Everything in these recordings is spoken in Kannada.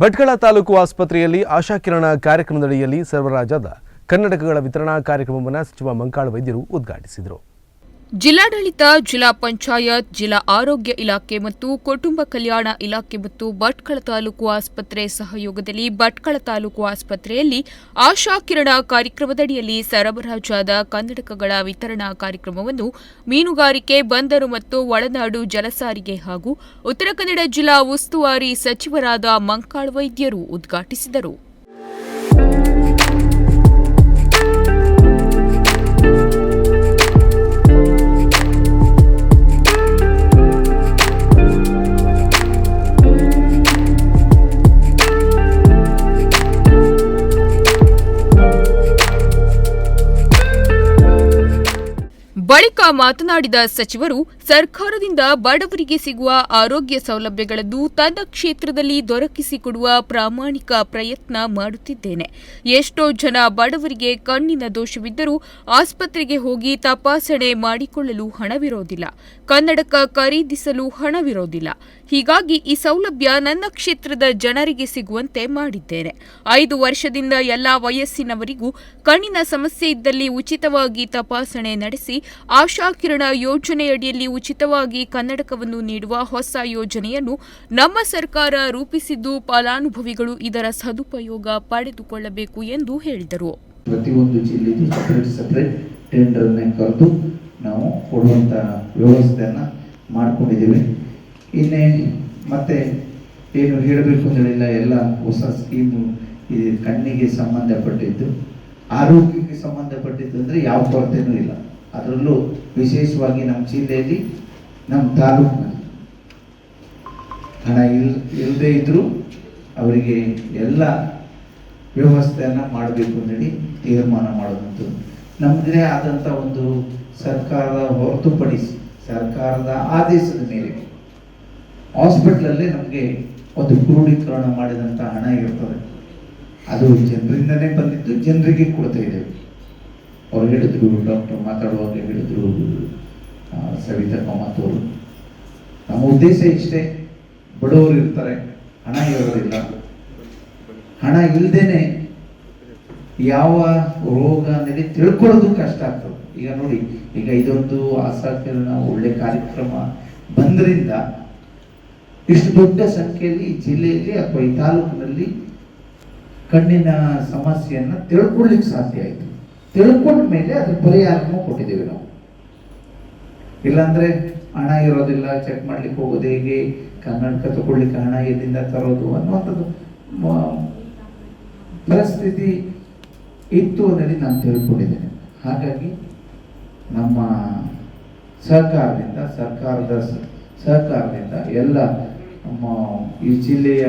ಭಟ್ಕಳ ತಾಲೂಕು ಆಸ್ಪತ್ರೆಯಲ್ಲಿ ಆಶಾಕಿರಣ ಕಾರ್ಯಕ್ರಮದಡಿಯಲ್ಲಿ ಸರಬರಾಜಾದ ಕನ್ನಡಕಗಳ ವಿತರಣಾ ಕಾರ್ಯಕ್ರಮವನ್ನು ಸಚಿವ ಮಂಕಾಳ ವೈದ್ಯರು ಉದ್ಘಾಟಿಸಿದರು. ಜಿಲ್ಲಾಡಳಿತ, ಜಿಲ್ಲಾ ಪಂಚಾಯತ್, ಜಿಲ್ಲಾ ಆರೋಗ್ಯ ಇಲಾಖೆ ಮತ್ತು ಕುಟುಂಬ ಕಲ್ಯಾಣ ಇಲಾಖೆ ಮತ್ತು ಭಟ್ಕಳ ತಾಲೂಕು ಆಸ್ಪತ್ರೆ ಸಹಯೋಗದಲ್ಲಿ ಭಟ್ಕಳ ತಾಲೂಕು ಆಸ್ಪತ್ರೆಯಲ್ಲಿ ಆಶಾ ಕಿರಣ ಕಾರ್ಯಕ್ರಮದಡಿಯಲ್ಲಿ ಸರಬರಾಜಾದ ಕನ್ನಡಕಗಳ ವಿತರಣಾ ಕಾರ್ಯಕ್ರಮವನ್ನು ಮೀನುಗಾರಿಕೆ, ಬಂದರು ಮತ್ತು ಒಳನಾಡು ಜಲಸಾರಿಗೆ ಹಾಗೂ ಉತ್ತರ ಕನ್ನಡ ಜಿಲ್ಲಾ ಉಸ್ತುವಾರಿ ಸಚಿವರಾದ ಮಂಕಾಳ್ ವೈದ್ಯರು ಉದ್ಘಾಟಿಸಿದರು. ಬಳಿಕ ಮಾತನಾಡಿದ ಸಚಿವರು, ಸರ್ಕಾರದಿಂದ ಬಡವರಿಗೆ ಸಿಗುವ ಆರೋಗ್ಯ ಸೌಲಭ್ಯಗಳನ್ನು ತನ್ನ ಕ್ಷೇತ್ರದಲ್ಲಿ ದೊರಕಿಸಿಕೊಡುವ ಪ್ರಾಮಾಣಿಕ ಪ್ರಯತ್ನ ಮಾಡುತ್ತಿದ್ದೇನೆ. ಎಷ್ಟೋ ಜನ ಬಡವರಿಗೆ ಕಣ್ಣಿನ ದೋಷವಿದ್ದರೂ ಆಸ್ಪತ್ರೆಗೆ ಹೋಗಿ ತಪಾಸಣೆ ಮಾಡಿಕೊಳ್ಳಲು ಹಣವಿರೋದಿಲ್ಲ. ಕನ್ನಡಕ ಖರೀದಿಸಲು ಹಣವಿರೋದಿಲ್ಲ. ಹೀಗಾಗಿ ಈ ಸೌಲಭ್ಯ ನನ್ನ ಕ್ಷೇತ್ರದ ಜನರಿಗೆ ಸಿಗುವಂತೆ ಮಾಡಿದ್ದೇನೆ. ಐದು ವರ್ಷದಿಂದ ಎಲ್ಲಾ ವಯಸ್ಸಿನವರಿಗೂ ಕಣ್ಣಿನ ಸಮಸ್ಯೆ ಇದ್ದಲ್ಲಿ ಉಚಿತವಾಗಿ ತಪಾಸಣೆ ನಡೆಸಿ ಆಶಾ ಕಿರಣ ಯೋಜನೆಯಡಿಯಲ್ಲಿ ಉಚಿತವಾಗಿ ಕನ್ನಡಕವನ್ನು ನೀಡುವ ಹೊಸ ಯೋಜನೆಯನ್ನು ನಮ್ಮ ಸರ್ಕಾರ ರೂಪಿಸಿದ್ದು ಫಲಾನುಭವಿಗಳು ಇದರ ಸದುಪಯೋಗ ಪಡೆದುಕೊಳ್ಳಬೇಕು ಎಂದು ಹೇಳಿದರು. ಪ್ರತಿಯೊಂದು ಜಿಲ್ಲೆಗೂ ಸಪ್ರೇಟ್ ಸಪ್ರೇಟ್ ಟೆಂಡರ್ನ ಕರೆದು ನಾವು ಕೊಡುವಂಥ ವ್ಯವಸ್ಥೆಯನ್ನು ಮಾಡ್ಕೊಂಡಿದ್ದೀವಿ. ಇನ್ನೇ ಮತ್ತೆ ಏನು ಹೇಳಬೇಕು ಅಂದೇಳಿಲ್ಲ ಎಲ್ಲ ಹೊಸ ಸ್ಕೀಮ್ ಕಣ್ಣಿಗೆ ಸಂಬಂಧಪಟ್ಟಿದ್ದು, ಆರೋಗ್ಯಕ್ಕೆ ಸಂಬಂಧಪಟ್ಟಿದ್ದು ಅಂದ್ರೆ ಯಾವ ಕೊರತೆನೂ ಇಲ್ಲ. ಅದರಲ್ಲೂ ವಿಶೇಷವಾಗಿ ನಮ್ಮ ಜಿಲ್ಲೆಯಲ್ಲಿ, ನಮ್ಮ ತಾಲೂಕಿನಲ್ಲಿ. ಹಣ ಇಲ್ ಇಲ್ಲದೇ ಇದ್ದರೂ ಅವರಿಗೆ ಎಲ್ಲ ವ್ಯವಸ್ಥೆಯನ್ನು ಮಾಡಬೇಕು ಅಂತೇಳಿ ತೀರ್ಮಾನ ಮಾಡೋದಂಥದ್ದು ನಮ್ಮದೇ ಆದಂಥ ಒಂದು ಸರ್ಕಾರದ ಹೊರತುಪಡಿಸಿ, ಸರ್ಕಾರದ ಆದೇಶದ ಮೇಲೆ ಹಾಸ್ಪಿಟ್ಲಲ್ಲೇ ನಮಗೆ ಒಂದು ಕ್ರೋಢೀಕರಣ ಮಾಡಿದಂಥ ಹಣ ಇರ್ತದೆ. ಅದು ಜನರಿಂದನೇ ಬಂದಿದ್ದು, ಜನರಿಗೆ ಕೊಡ್ತಾ ಇದ್ದೇವೆ. ಅವ್ರು ಹೇಳಿದ್ರು, ಡಾಕ್ಟರ್ ಮಾತಾಡುವಾಗ ಹೇಳಿದ್ರು ಸವಿತಾ ಕಾಮತ್ ಅವರು. ನಮ್ಮ ಉದ್ದೇಶ ಇಷ್ಟೇ, ಬಡವರು ಇರ್ತಾರೆ, ಹಣ ಇರೋದಿಲ್ಲ. ಹಣ ಇಲ್ಲದೇನೆ ಯಾವ ರೋಗ ಅನ್ನೋದು ತಿಳ್ಕೊಳ್ಳೋದು ಕಷ್ಟ ಆಗ್ತದೆ. ಈಗ ನೋಡಿ, ಈಗ ಇದೊಂದು ಆಸಕ್ತಿನ ಒಳ್ಳೆ ಕಾರ್ಯಕ್ರಮ ಬಂದ್ರಿಂದ ಇಷ್ಟು ದೊಡ್ಡ ಸಂಖ್ಯೆಯಲ್ಲಿ ಜಿಲ್ಲೆಯಲ್ಲಿ ಅಥವಾ ಈ ತಾಲೂಕಿನಲ್ಲಿ ಕಣ್ಣಿನ ಸಮಸ್ಯೆಯನ್ನು ತಿಳ್ಕೊಳ್ಳಿಕ್ಕೆ ಸಾಧ್ಯ ಆಯಿತು. ತಿಳ್ಕೊಂಡ ಮೇಲೆ ಅದ್ರ ಪರಿಹಾರನೂ ಕೊಟ್ಟಿದ್ದೀವಿ ನಾವು. ಇಲ್ಲಾಂದ್ರೆ ಹಣ ಇರೋದಿಲ್ಲ ಚೆಕ್ ಮಾಡ್ಲಿಕ್ಕೆ ಹೋಗೋದು ಹೇಗೆ, ಕನ್ನಡಕ ತಗೊಳ್ಳಿಕ್ಕೆ ಹಣ ಎಲ್ಲಿಂದ ತರೋದು ಅನ್ನುವಂಥದ್ದು ಪರಿಸ್ಥಿತಿ ಇತ್ತು ಅನ್ನೋದು ನಾನು ತಿಳ್ಕೊಂಡಿದ್ದೇನೆ. ಹಾಗಾಗಿ ನಮ್ಮ ಸಹಕಾರದಿಂದ ಸರ್ಕಾರದ ಸಹಕಾರದಿಂದ ಎಲ್ಲ ನಮ್ಮ ಈ ಜಿಲ್ಲೆಯ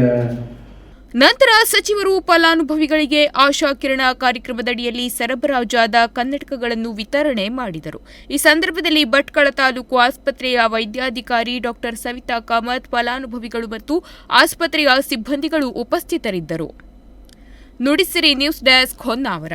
ನಂತರ ಸಚಿವರು ಫಲಾನುಭವಿಗಳಿಗೆ ಆಶಾ ಕಿರಣ ಕಾರ್ಯಕ್ರಮದಡಿಯಲ್ಲಿ ಸರಬರಾಜಾದ ಕನ್ನಡಕಗಳನ್ನು ವಿತರಣೆ ಮಾಡಿದರು. ಈ ಸಂದರ್ಭದಲ್ಲಿ ಭಟ್ಕಳ ತಾಲೂಕು ಆಸ್ಪತ್ರೆಯ ವೈದ್ಯಾಧಿಕಾರಿ ಡಾಕ್ಟರ್ ಸವಿತಾ ಕಾಮತ್, ಫಲಾನುಭವಿಗಳು ಮತ್ತು ಆಸ್ಪತ್ರೆಯ ಸಿಬ್ಬಂದಿಗಳು ಉಪಸ್ಥಿತರಿದ್ದರು. Nudisiri news desk Honnavar.